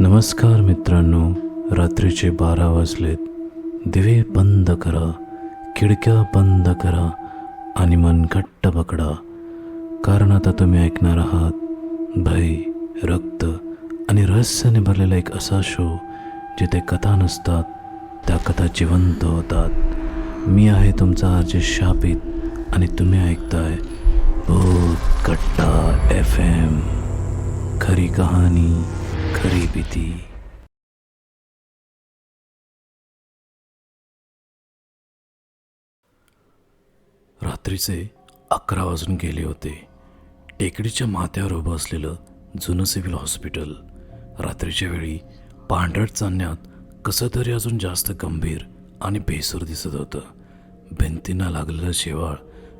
नमस्कार मित्रांनो रात्रीचे बारा वाजलेत. दिवे बंद करा खिडक्या बंद करा आणि मन घट्ट पकडा. कारण आता तुम्ही ऐकणार आहात भय रक्त आणि रहस्याने भरलेला एक असा शो जिथे कथा नसतात त्या कथा जिवंत होतात. मी आहे तुमचा आरजे शापित आणि तुम्ही ऐकताय भूत कट्टा एफ एम. खरी कहाणी खरी भीती. रात्रीचे अकरा वाजून गेले होते. टेकडीच्या माथ्यावर उभं असलेलं जुनं सिव्हिल हॉस्पिटल रात्रीच्या वेळी पांढरट चालण्यात कसं तरी अजून जास्त गंभीर आणि बेसूर दिसत होतं. भिंतींना लागलेलं शेवाळ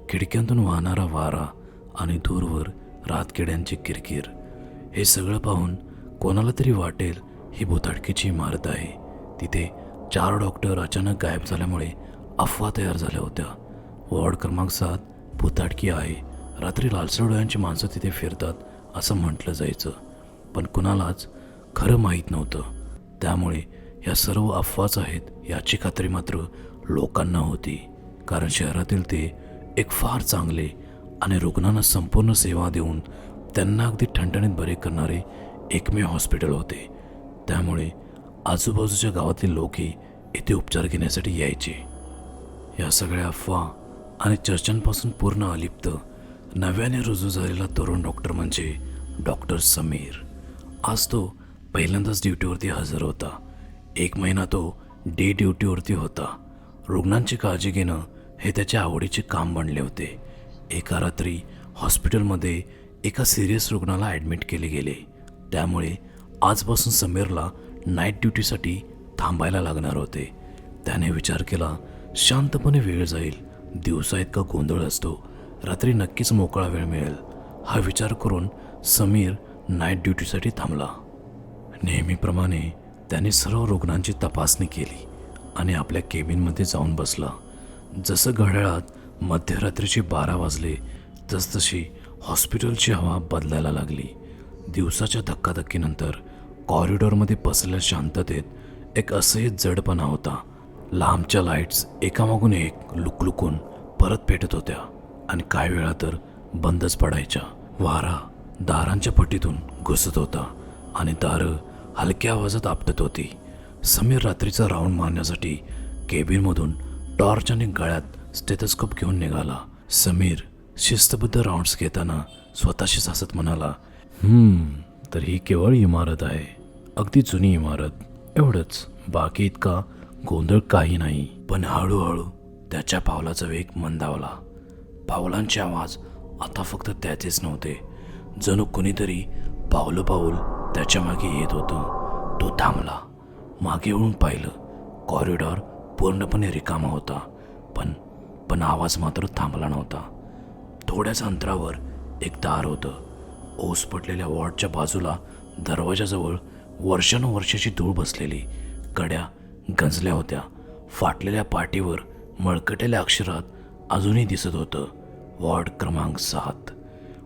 खिडक्यांतून वाहणारा वारा आणि दूरवर रातकिड्यांची किरकिर हे सगळं पाहून कोणाला तरी वाटेल ही भुताटकीची इमारत आहे. तिथे चार डॉक्टर अचानक गायब झाल्यामुळे अफवा तयार झाल्या होत्या. वॉर्ड क्रमांक सात भुताटकी आहे. रात्री लालसर डोळ्यांची माणसं तिथे फिरतात असं म्हटलं जायचं. पण कुणालाच खरं माहीत नव्हतं. त्यामुळे या सर्व अफवाच आहेत याची खात्री मात्र लोकांना होती. कारण शहरातील ते एक फार चांगले आणि रुग्णांना संपूर्ण सेवा देऊन त्यांना अगदी ठणठणीत बरे करणारे एकमेव हॉस्पिटल होते. त्यामुळे आजूबाजूच्या गावातील लोकही इथे उपचार घेण्यासाठी यायचे. या सगळ्या अफवा आणि चर्चांपासून पूर्ण अलिप्त नव्याने रुजू झालेला तरुण डॉक्टर म्हणजे डॉक्टर समीर. आज तो पहिल्यांदाच ड्युटीवरती हजर होता. एक महिना तो डे ड्युटीवरती होता. रुग्णांची काळजी घेणं हे त्याच्या आवडीचे काम बनले होते. एका रात्री हॉस्पिटलमध्ये एका सिरियस रुग्णाला ॲडमिट केले गेले. त्यामुळे आजपासून समीरला नाईट ड्युटीसाठी थांबायला लागणार होते. त्याने विचार केला शांतपणे वेळ जाईल. दिवसा इतका गोंधळ असतो. रात्री नक्कीच मोकळा वेळ मिळेल. हा विचार करून समीर नाईट ड्युटीसाठी थांबला. नेहमीप्रमाणे त्याने सर्व रुग्णांची तपासणी केली आणि आपल्या केबिनमध्ये जाऊन बसला. जसं घड्याळात मध्यरात्रीचे बारा वाजले तसतशी हॉस्पिटलची हवा बदलायला लागली. दिवसाच्या धक्काधक्कीनंतर कॉरिडॉरमध्ये पसरल्या शांततेत एक असह्य जडपणा होता. लांबच्या लाईट्स एकामागून एक लुकलुकून परत पेटत होत्या आणि काही वेळा तर बंदच पडायच्या. वारा दारांच्या पट्टीतून घुसत होता आणि दारं हलक्या आवाजात आपटत होती. समीर रात्रीचा राऊंड मारण्यासाठी केबिनमधून टॉर्च आणि गळ्यात स्टेथोस्कोप घेऊन निघाला. समीर शिस्तबद्ध राऊंड्स घेताना स्वतःशीच हसत म्हणाला तर ही केवळ इमारत आहे. अगदी जुनी इमारत. एवढंच. बाकी इतका गोंधळ काही नाही. पण हळूहळू त्याच्या पावलाचा वेग मंदावला. पावलांचे आवाज आता फक्त त्याचेच नव्हते. जणू कुणीतरी पावलं पाऊल त्याच्यामागे येत होतं. तो थांबला. मागे वळून पाहिलं. कॉरिडॉर पूर्णपणे रिकामा होता. पण पण आवाज मात्र थांबला नव्हता. थोड्याच अंतरावर एक दार होतं. ओस पडलेल्या वॉर्डच्या बाजूला दरवाजाजवळ वर्षानुवर्षाची धूळ बसलेली. कड्या गंजल्या होत्या. फाटलेल्या पाठीवर मळकटलेल्या अक्षरात अजूनही दिसत होतं वॉर्ड क्रमांक सात.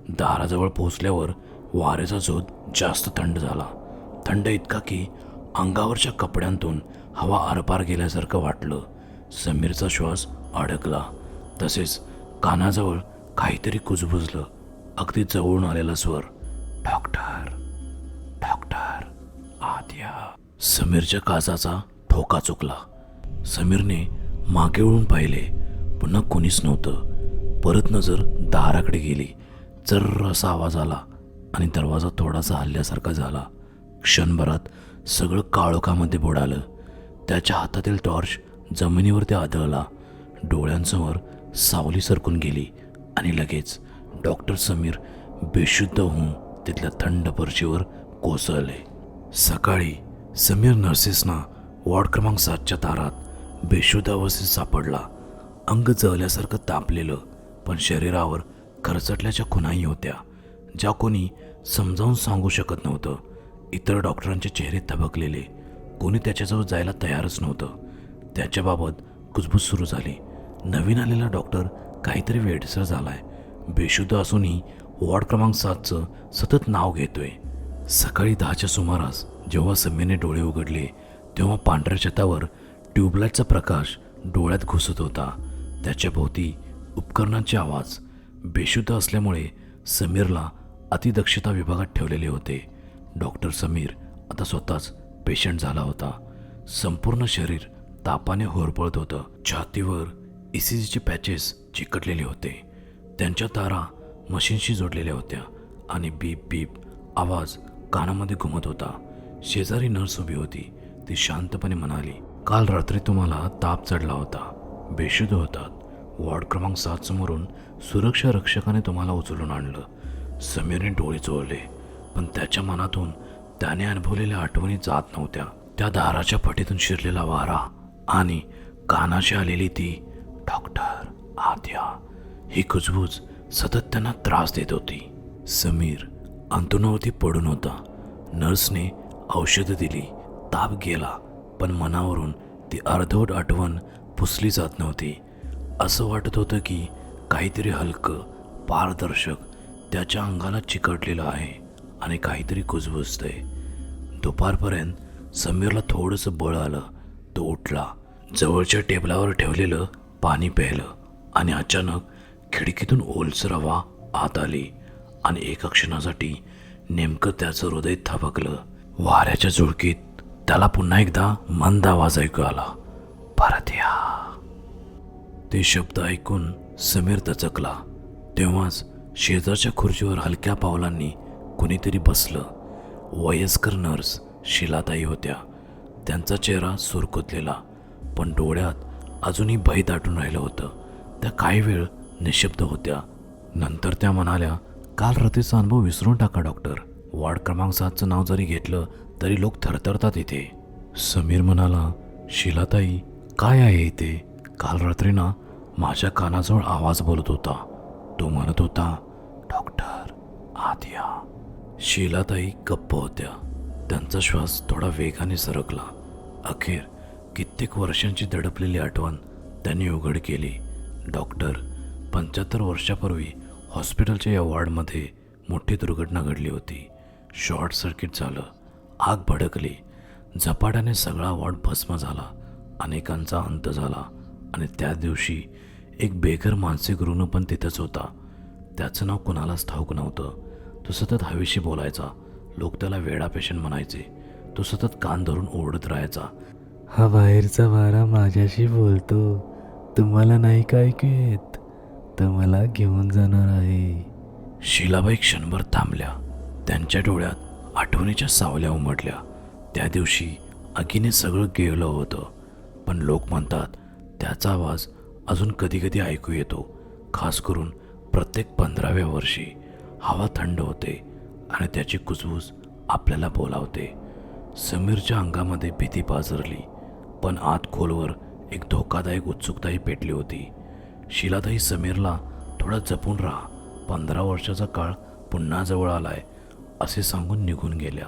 दाराजवळ पोहोचल्यावर वाऱ्याचा झोत जास्त थंड झाला. थंड इतका की अंगावरच्या कपड्यांतून हवा आरपार गेल्यासारखं वाटलं. समीरचा श्वास अडकला. तसेच कानाजवळ काहीतरी कुजबुजलं. अगदी जवळून आलेला स्वर डॉक्टर डॉक्टर आद्या. समीरच्या काजाचा ठोका चुकला. समीरने मागे वळून पाहिले पुन्हा कोणीच नव्हतं. परत नजर दाराकडे गेली. चर्र असा आवाज आला आणि दरवाजा थोडासा हल्ल्यासारखा झाला. क्षणभरात सगळं काळोखामध्ये बुडालं. त्याच्या हातातील टॉर्च जमिनीवरती आदळला. डोळ्यांसमोर सावली सरकून गेली आणि लगेच डॉक्टर समीर बेशुद्ध होऊन तिथल्या थंड पर्शीवर कोसळले. सकाळी समीर नर्सेसना वॉर्ड क्रमांक सातच्या तारात बेशुद्ध अवस्थेत सापडला. अंग जळल्यासारखं तापलेलं पण शरीरावर खरचटल्याच्या खुणाही होत्या ज्या कोणी समजावून सांगू शकत नव्हतं. इतर डॉक्टरांचे चेहरे थबकलेले कोणी त्याच्याजवळ जायला तयारच नव्हतं. त्याच्याबाबत कुजबूज सुरू झाली. नवीन आलेला डॉक्टर काहीतरी वेडसर झालाय. बेशुद्ध असूनही वॉर्ड क्रमांक सातचं सतत नाव घेतोय. सकाळी दहाच्या सुमारास जेव्हा समीरने डोळे उघडले तेव्हा पांढऱ्या छतावर ट्यूबलाईटचा प्रकाश डोळ्यात घुसत होता. त्याच्या भोवती उपकरणांचे आवाज बेशुद्ध असल्यामुळे समीरला अतिदक्षता विभागात ठेवलेले होते. डॉक्टर समीर आता स्वतःच पेशंट झाला होता. संपूर्ण शरीर तापाने होरपळत होतं. छातीवर ई सी जीचे पॅचेस चिकटलेले होते. त्यांच्या तारा मशीनशी जोडलेल्या होत्या आणि बीप बीप आवाज कानामध्ये घुमत होता. शेजारी नर्स उभी होती. ती शांतपणे म्हणाली काल रात्री तुम्हाला ताप चढला होता. बेशुद्ध होतात. वॉर्ड क्रमांक सात समोरून सुरक्षा रक्षकाने तुम्हाला उचलून आणलं. समीरने डोळे चोळले. पण त्याच्या मनातून त्याने अनुभवलेल्या आठवणी जात नव्हत्या. त्या दाराच्या फटीतून शिरलेला वारा आणि कानाशी आलेली ती डॉक्टर आद्या ही कुजबूज सतत त्यांना त्रास देत होती. समीर अंतुनावरती पडून होता. नर्सने औषधं दिली ताप गेला पण मनावरून ती अर्धवट आठवण पुसली जात नव्हती. असं वाटत होतं की काहीतरी हलकं पारदर्शक त्याच्या अंगाला चिकटलेलं आहे आणि काहीतरी कुजबुजतंय दुपारपर्यंत समीरला थोडंसं बळ आलं. तो उठला जवळच्या टेबलावर ठेवलेलं पाणी प्यायलं आणि अचानक खिडकीतून ओलसर हवा आत आली आणि एका क्षणासाठी नेमकं त्याचं हृदय थबकलं. वाऱ्याच्या झुळकीत त्याला पुन्हा एकदा मंद आवाज ऐकू आला. परत या. ते शब्द ऐकून समीर दचकला. तेव्हाच शेजारच्या खुर्चीवर हलक्या पावलांनी कुणीतरी बसलं. वयस्कर नर्स शिलाताई होत्या. त्यांचा चेहरा सुरकुतलेला पण डोळ्यात अजूनही भय दाटून राहिलं होतं. त्या काही वेळ निशब्द होत्या. नंतर त्या म्हणाल्या काल रात्रीचा अनुभव विसरून टाका डॉक्टर. वार्ड क्रमांक सातचं नाव जरी घेतलं तरी लोक थरथरतात इथे. समीर म्हणाला शिलाताई काय आहे इथे? काल रात्री ना माझ्या कानाजवळ आवाज बोलत होता. तो म्हणत होता डॉक्टर आद्या शिलाताई गप्प होत्या. त्यांचा श्वास थोडा वेगाने सरकला. अखेर कित्येक वर्षांची दडपलेली आठवण त्यांनी उघड केली. डॉक्टर पंच्याहत्तर वर्षापूर्वी हॉस्पिटलच्या या वॉर्डमध्ये मोठी दुर्घटना घडली होती. शॉर्ट सर्किट झालं आग भडकली झपाट्याने सगळा वॉर्ड भस्म झाला अनेकांचा अंत झाला आणि त्या दिवशी एक बेघर मानसिक रुग्ण पण तिथंच होता. त्याचं नाव कुणालाच ठाऊक नव्हतं. तो सतत हवेशी बोलायचा लोक त्याला वेडा पेशंट म्हणायचे. तो सतत कान धरून ओरडत राहायचा. हा बाहेरचा वारा माझ्याशी बोलतो. तुम्हाला नाही काय येत? तर मला घेऊन जाणार आहे. शिलाबाई क्षणभर थांबल्या. त्यांच्या डोळ्यात आठवणीच्या सावल्या उमटल्या. त्या दिवशी आगीने सगळं गेलं होतं. पण लोक म्हणतात त्याचा आवाज अजून कधी कधी ऐकू येतो. खास करून प्रत्येक पंधराव्या वर्षी. हवा थंड होते आणि त्याची कुजबूज आपल्याला बोलावते. समीरच्या अंगामध्ये भीती पाझरली पण आत खोलवर एक धोकादायक उत्सुकताही पेटली होती. शिलाताई समीरला थोडा जपून राहा. पंधरा वर्षाचा काळ पुन्हा जवळ आलाय असे सांगून निघून गेल्या.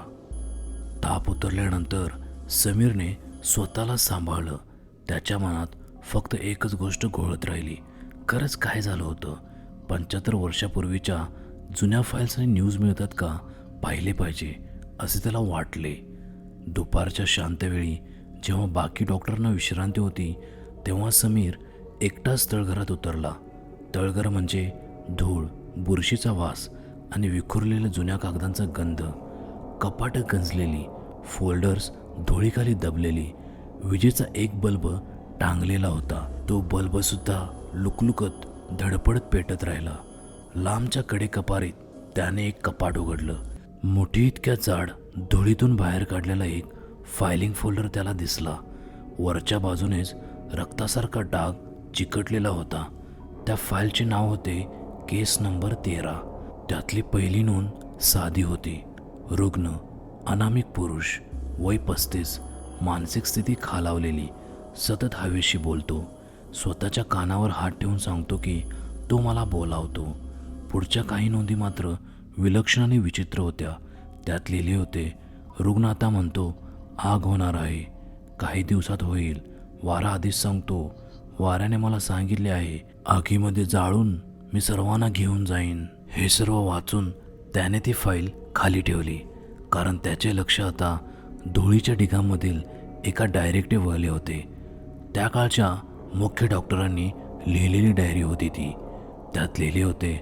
ताप उतरल्यानंतर समीरने स्वतःला सांभाळलं. त्याच्या मनात फक्त एकच गोष्ट घोळत राहिली. खरंच काय झालं होतं? पंच्याहत्तर वर्षापूर्वीच्या जुन्या फाईल्स आणि न्यूज मिळतात का? पाहिले पाहिजे असे त्याला वाटले. दुपारच्या शांतवेळी जेव्हा बाकी डॉक्टरांना विश्रांती होती तेव्हा समीर एकटाच तळघरात उतरला. तळघर म्हणजे धूळ बुरशीचा वास आणि विखुरलेल्या जुन्या कागदांचा गंध. कपाटं गंजलेली फोल्डर्स धुळीखाली दबलेली. विजेचा एक बल्ब टांगलेला होता. तो बल्बसुद्धा लुकलुकत धडपडत पेटत राहिला. लांबच्या कडे कपारीत त्याने एक कपाट उघडलं. मोठी इतक्या जाड धुळीतून बाहेर काढलेला एक फायलिंग फोल्डर त्याला दिसला. वरच्या बाजूनेच रक्तासारखा डाग चिकटलेला होता. त्या फाईलचे नाव होते केस नंबर तेरा. त्यातली पहिली नोंद साधी होती. रुग्ण अनामिक पुरुष वय पस्तीस मानसिक स्थिती खालावलेली सतत हवेशी बोलतो. स्वतःच्या कानावर हात ठेवून सांगतो की तो मला बोलावतो. पुढच्या काही नोंदी मात्र विलक्षण आणि विचित्र होत्या. त्यात लिहिले होते रुग्ण आता म्हणतो आग होणार आहे. काही दिवसात होईल. वारा आधीच सांगतो. वाऱ्याने मला सांगितले आहे आगीमध्ये जाळून मी सर्वांना घेऊन जाईन. हे सर्व वाचून त्याने ती फाईल खाली ठेवली. कारण त्याचे लक्ष आता धुळीच्या ढिगांमधील एका डायरेक्टने वळले होते. त्या काळच्या मुख्य डॉक्टरांनी लिहिलेली डायरी होती ती. त्यात लिहिले होते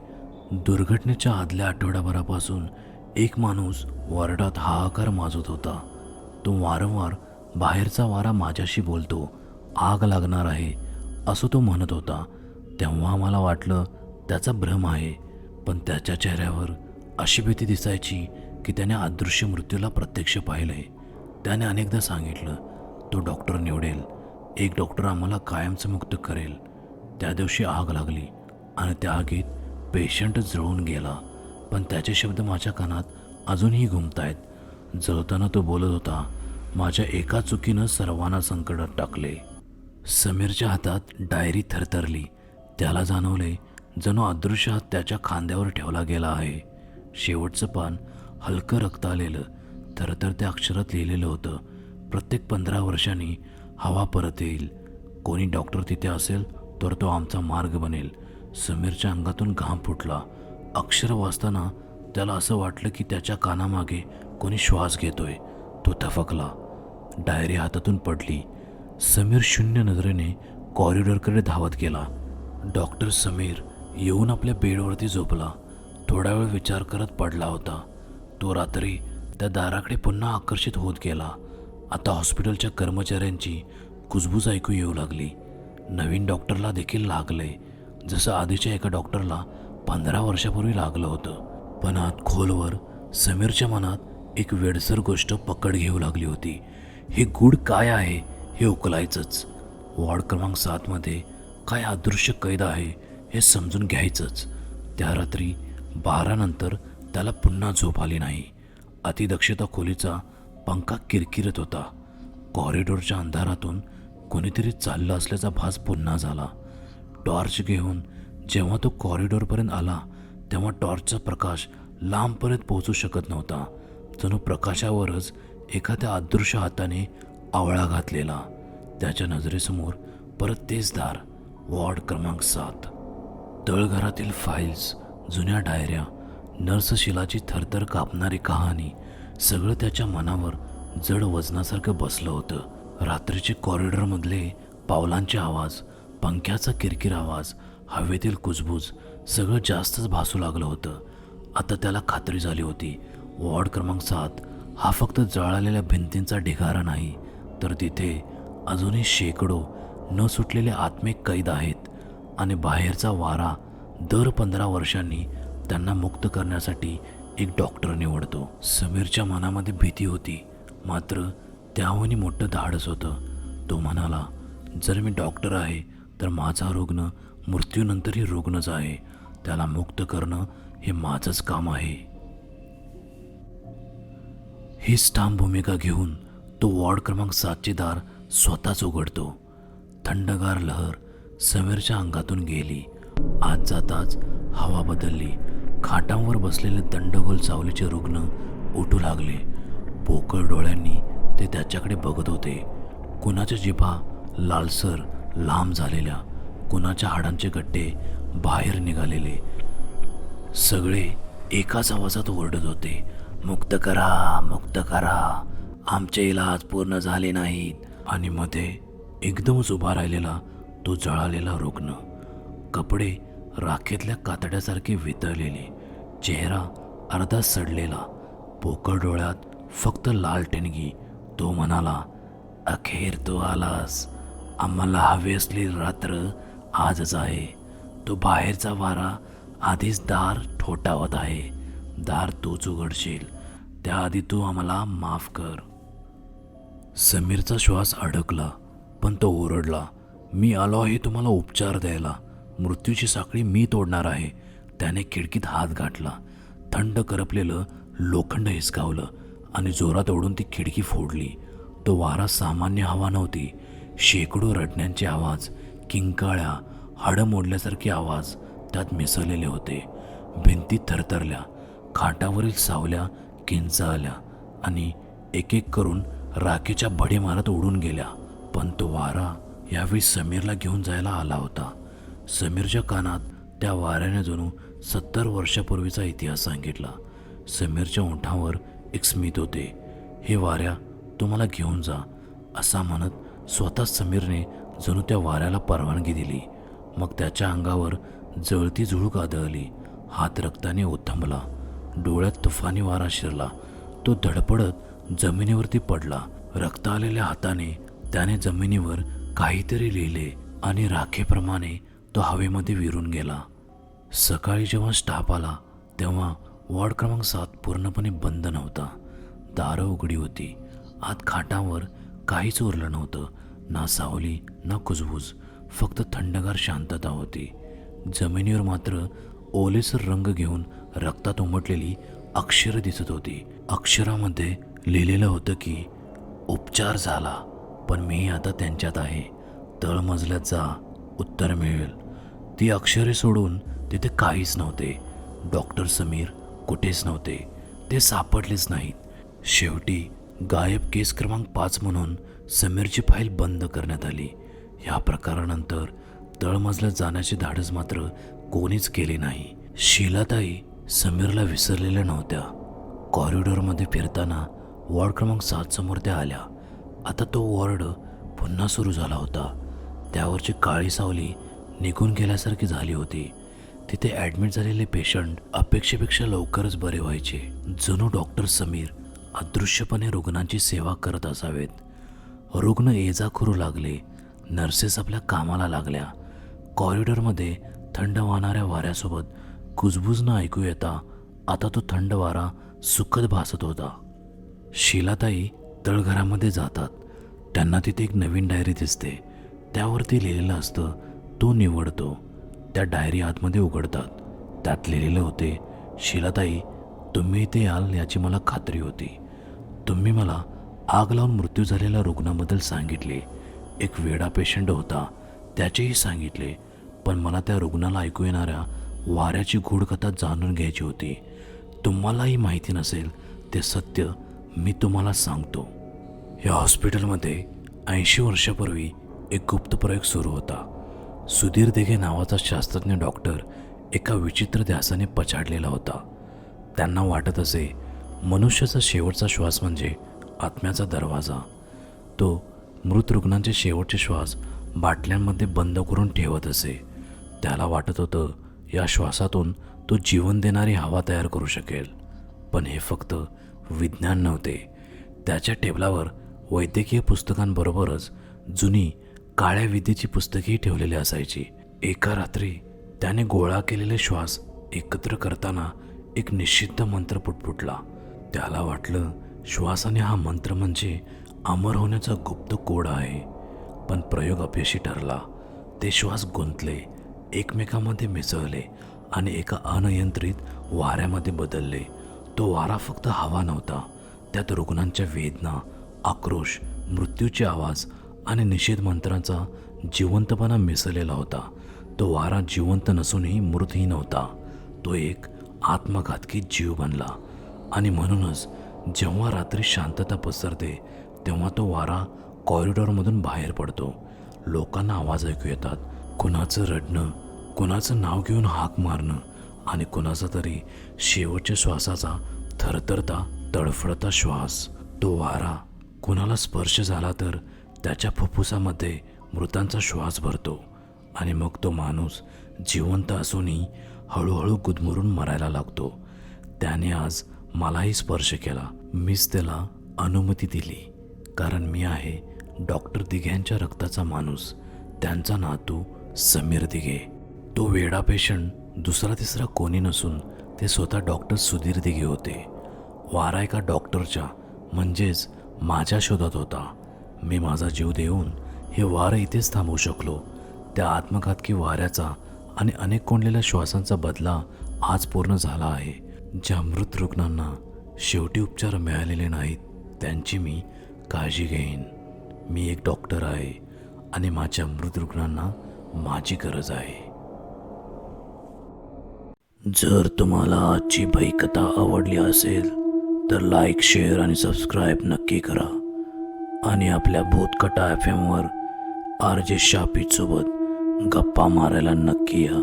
दुर्घटनेच्या आदल्या आठवड्याभरापासून एक माणूस वॉर्डात हाहाकार माजत होता. तो वारंवार बाहेरचा वारा माझ्याशी बोलतो. आग लागणार आहे. असं तो म्हणत होता. तेव्हा मला वाटलं त्याचा भ्रम आहे. पण त्याच्या चेहऱ्यावर अशी भीती दिसायची की त्याने अदृश्य मृत्यूला प्रत्यक्ष पाहिलंय. त्याने अनेकदा सांगितलं तो डॉक्टर निवडेल. एक डॉक्टर आम्हाला कायमचं मुक्त करेल. त्या दिवशी आग लागली आणि त्या आगीत पेशंट जळून गेला. पण त्याचे शब्द माझ्या कानात अजूनही घुमतायत. जळताना तो बोलत होता माझ्या एका चुकीनं सर्वांना संकटात टाकले. समीरच्या हातात डायरी थरथरली. त्याला जाणवले जणू अदृश्य हात त्याच्या खांद्यावर ठेवला गेला आहे. शेवटचं पान हलकं रक्त आलेलं थरथर त्या अक्षरात लिहिलेलं होतं. प्रत्येक पंधरा वर्षांनी हवा परत येईल. कोणी डॉक्टर तिथे असेल तर तो आमचा मार्ग बनेल. समीरच्या अंगातून घाम फुटला. अक्षर वाचताना त्याला असं वाटलं की त्याच्या कानामागे कोणी श्वास घेतोय. तो थफकला डायरी हातातून पडली. समीर शून्य नजरेने कॉरिडॉरकडे धावत गेला. डॉक्टर समीर येऊन आपल्या बेडवरती झोपला. थोडा वेळ विचार करत पडला होता. तो रात्री त्या दाराकडे पुन्हा आकर्षित होत गेला. आता हॉस्पिटलच्या कर्मचाऱ्यांची कुजबूज ऐकू येऊ लागली. नवीन डॉक्टरला देखील लागले. जसं आधीच्या एका डॉक्टरला पंधरा वर्षापूर्वी लागलं होतं. पण आत खोलवर समीरच्या मनात एक वेडसर गोष्ट पकड घेऊ लागली होती. हे गुड काय आहे? हे उकलायचंच. वॉर्ड क्रमांक सातमध्ये काय अदृश्य कैद आहे हे समजून घ्यायचंच. त्या रात्री बारानंतर त्याला पुन्हा झोप आली नाही. अतिदक्षता खोलीचा पंखा किरकिरत होता. कॉरिडॉरच्या अंधारातून कोणीतरी चाललं असल्याचा भास पुन्हा झाला. टॉर्च घेऊन जेव्हा तो कॉरिडॉरपर्यंत आला तेव्हा टॉर्चचा प्रकाश लांबपर्यंत पोहोचू शकत नव्हता. जणू प्रकाशावरच एखाद्या अदृश्य हाताने आवळा घातलेला. त्याच्या नजरेसमोर परत तेच दार वॉर्ड क्रमांक सात. तळघरातील फाईल्स जुन्या डायऱ्या नर्सशिलाची थरथर कापणारी कहाणी सगळं त्याच्या मनावर जड वजनासारखं बसलं होतं. रात्रीचे कॉरिडॉरमधले पावलांचे आवाज पंख्याचा किरकिर आवाज हवेतील कुजबूज सगळं जास्तच भासू लागलं होतं. आता त्याला खात्री झाली होती. वॉर्ड क्रमांक सात हा फक्त जळालेल्या भिंतींचा ढिगारा नाही तर तिथे अजूनही शेकडो न सुटलेले आत्मिक कैद आहेत आणि बाहेरचा वारा दर पंधरा वर्षांनी त्यांना मुक्त करण्यासाठी एक डॉक्टर निवडतो. समीरच्या मनामध्ये भीती होती. मात्र त्याहूनही मोठं धाडस होतं. तो म्हणाला जर मी डॉक्टर आहे तर माझा रुग्ण मृत्यूनंतरही रुग्णच आहे. त्याला मुक्त करणं हे माझंच काम आहे. ही ठाम भूमिका घेऊन तो वॉर्ड क्रमांक सातचे दार स्वतःच उघडतो. थंडगार लहर समीरच्या अंगातून गेली. आत जाताच हवा बदलली. खाटांवर बसलेले दंडगोल चावलीचे रुग्ण उठू लागले. पोकळ डोळ्यांनी ते त्याच्याकडे बघत होते. कुणाच्या जिभा लालसर लांब झालेल्या कुणाच्या हाडांचे गड्डे बाहेर निघालेले. सगळे एकाच आवाजात ओरडत होते. मुक्त करा मुक्त करा. आमचे इलाज पूर्ण झाले नाहीत. आणि मध्ये एकदमच उभा राहिलेला तो जळालेला रुग्ण. कपडे राखेतल्या कातड्यासारखे वितळलेले चेहरा अर्धा सडलेला पोकळ डोळ्यात फक्त लाल टेनगी. तो म्हणाला अखेर तू आलास. आम्हाला हवी असलेली रात्र आजच आहे. तो बाहेरचा वारा आधीच दार ठोठावत आहे. दार तूच उघडशील. त्याआधी तू आम्हाला माफ कर. समीरचा श्वास अडकला पण तो ओरडला मी आलो आहे तुम्हाला उपचार द्यायला. मृत्यूची साखळी मी तोडणार आहे. त्याने खिडकीत हात गाठला थंड करपलेलं लोखंड हिसकावलं आणि जोरात ओढून ती खिडकी फोडली. तो वारा सामान्य हवा नव्हती शेकडो रडण्यांचे आवाज किंकाळ्या हाडं मोडल्यासारखे आवाज त्यात मिसळलेले होते. भिंती थरथरल्या खाटावरील सावल्या किंचाळल्या आणि एक एक करून राखेच्या भडी मारत उडून गेल्या. पण तो वारा यावेळी समीरला घेऊन जायला आला होता. समीरच्या कानात त्या वाऱ्याने जणू सत्तर वर्षापूर्वीचा इतिहास सांगितला. समीरच्या ओठावर एक स्मित होते. हे वाऱ्या तुम्हाला घेऊन जा असा म्हणत स्वतः समीरने जणू त्या वाऱ्याला परवानगी दिली. मग त्याच्या अंगावर जळती झुळूक आदळली. हात रक्ताने ओथंबला. डोळ्यात तुफानी वारा शिरला. तो धडपडत जमिनीवरती पडला. रक्त आलेल्या हाताने त्याने जमिनीवर काहीतरी लिहिले आणि राखेप्रमाणे तो हवेमध्ये विरून गेला. सकाळी जेव्हा स्टाफ आला तेव्हा वॉर्ड क्रमांक सात पूर्णपणे बंद नव्हता. दारं उघडी होती. आत खाटावर काहीच उरलं नव्हतं. ना सावली ना कुजबूज. फक्त थंडगार शांतता होती. जमिनीवर मात्र ओलेसर रंग घेऊन रक्तात उमटलेली अक्षरं दिसत होती. अक्षरामध्ये लिहिलेलं होतं की उपचार झाला पण मी आता त्यांच्यात आहे. तळमजल्यात जा उत्तर मिळेल. ती अक्षरे सोडून तिथे काहीच नव्हते. डॉक्टर समीर कुठेच नव्हते. ते सापडलेच नाहीत. शेवटी गायब केस क्रमांक पाच म्हणून समीरची फाईल बंद करण्यात आली. ह्या प्रकारानंतर तळमजल्यात जाण्याचे धाडस मात्र कोणीच केले नाही. शिलाताई समीरला विसरलेल्या नव्हत्या. कॉरिडॉरमध्ये फिरताना वॉर्ड क्रमांक सात समोर त्या आल्या. आता तो वॉर्ड पुन्हा सुरू झाला होता. त्यावरची काळी सावली निघून गेल्यासारखी झाली होती. तिथे ॲडमिट झालेले पेशंट अपेक्षेपेक्षा लवकरच बरे व्हायचे. जणू डॉक्टर समीर अदृश्यपणे रुग्णांची सेवा करत असावेत. रुग्ण एजा करू लागले. नर्सेस आपल्या कामाला लागल्या. कॉरिडॉरमध्ये थंड वाहणाऱ्या वाऱ्यासोबत कुजबुजनं ऐकू येता. आता तो थंड वारा सुखद भासत होता. शीलाताई तळघरामध्ये जातात. त्यांना तिथे एक नवीन डायरी दिसते. त्यावरती लिहिलेलं असतं तो निवडतो. त्या डायरी आतमध्ये उघडतात. त्यात लिहिलेले होते शीलाताई तुम्ही इथे याल याची मला खात्री होती. तुम्ही मला आग लावून मृत्यू झालेल्या रुग्णाबद्दल सांगितले. एक वेडा पेशंट होता त्याचेही सांगितले. पण मला त्या रुग्णाला ऐकू येणाऱ्या वाऱ्याची गूढकथा जाणून घ्यायची होती. तुम्हालाही माहिती नसेल ते सत्य मी तुम्हाला सांगतो या हॉस्पिटलमध्ये ऐंशी वर्षापूर्वी एक गुप्त प्रयोग सुरू होता. सुधीर दिघे नावाचा शास्त्रज्ञ डॉक्टर एका विचित्र ध्यासाने पछाडलेला होता. त्यांना वाटत असे मनुष्याचा शेवटचा श्वास म्हणजे आत्म्याचा दरवाजा. तो मृत रुग्णांचे शेवटचे श्वास बाटल्यांमध्ये बंद करून ठेवत असे. त्याला वाटत होतं या श्वासातून तो जीवन देणारी हवा तयार करू शकेल. पण हे फक्त विज्ञान नव्हते. त्याच्या टेबलावर वैद्यकीय पुस्तकांबरोबरच जुनी काळ्या विद्येची पुस्तकेही ठेवलेली असायची. एका रात्री त्याने गोळा केलेले श्वास एकत्र करताना एक निश्चिद्ध मंत्र पुटपुटला त्याला वाटलं श्वासाने हा मंत्र म्हणजे अमर होण्याचा गुप्त कोड आहे. पण प्रयोग अपयशी ठरला. ते श्वास गुंतले एकमेकांमध्ये मिसळले आणि एका अनियंत्रित वाऱ्यामध्ये बदलले. तो वारा फक्त हवा नव्हता. त्यात रुग्णांच्या वेदना आक्रोश मृत्यूचे आवाज आणि निषेध मंत्रांचा जिवंतपणा मिसळलेला होता. तो वारा जिवंत नसूनही मृतही नव्हता. तो एक आत्मघातकी जीव बनला. आणि म्हणूनच जेव्हा रात्री शांतता पसरते तेव्हा तो वारा कॉरिडॉरमधून बाहेर पडतो. लोकांना आवाज ऐकू येतात. कुणाचं रडणं कुणाचं नाव घेऊन हाक मारणं आणि कुणाचा तरी शेवटच्या श्वासाचा थरथरता तडफडता श्वास तो वारा कुणाला स्पर्श झाला तर त्याच्या फुफ्फुसामध्ये मृतांचा श्वास भरतो आणि मग तो माणूस जिवंत असूनही हळूहळू गुदमरून मरायला लागतो. त्याने आज मलाही स्पर्श केला. मीच त्याला अनुमती दिली. कारण मी आहे डॉक्टर दिघ्यांच्या रक्ताचा माणूस. त्यांचा नातू समीर दिघे. तो वेडा पेशंट दुसरा तिसरा कोणी नसून ते स्वतः डॉक्टर सुधीर दिघे होते. वारा एका डॉक्टरच्या म्हणजेच माझ्या शोधात होता. मी माझा जीव देऊन हे वारं इथेच थांबवू शकलो. त्या आत्मघातकी वाऱ्याचा आणि अनेक कोंडलेल्या श्वासांचा बदला आज पूर्ण झाला आहे. ज्या मृत रुग्णांना शेवटी उपचार मिळालेले नाहीत त्यांची मी काळजी घेईन. मी एक डॉक्टर आहे आणि माझ्या मृत रुग्णांना माझी गरज आहे. जर तुम्हाला आजची भयकथा आवडली असेल तर लाईक शेअर आणि सबस्क्राईब नक्की करा. आणि आपल्या भूतकथा एफ एमवर आर जे शापीसोबत गप्पा मारायला नक्की या.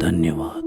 धन्यवाद.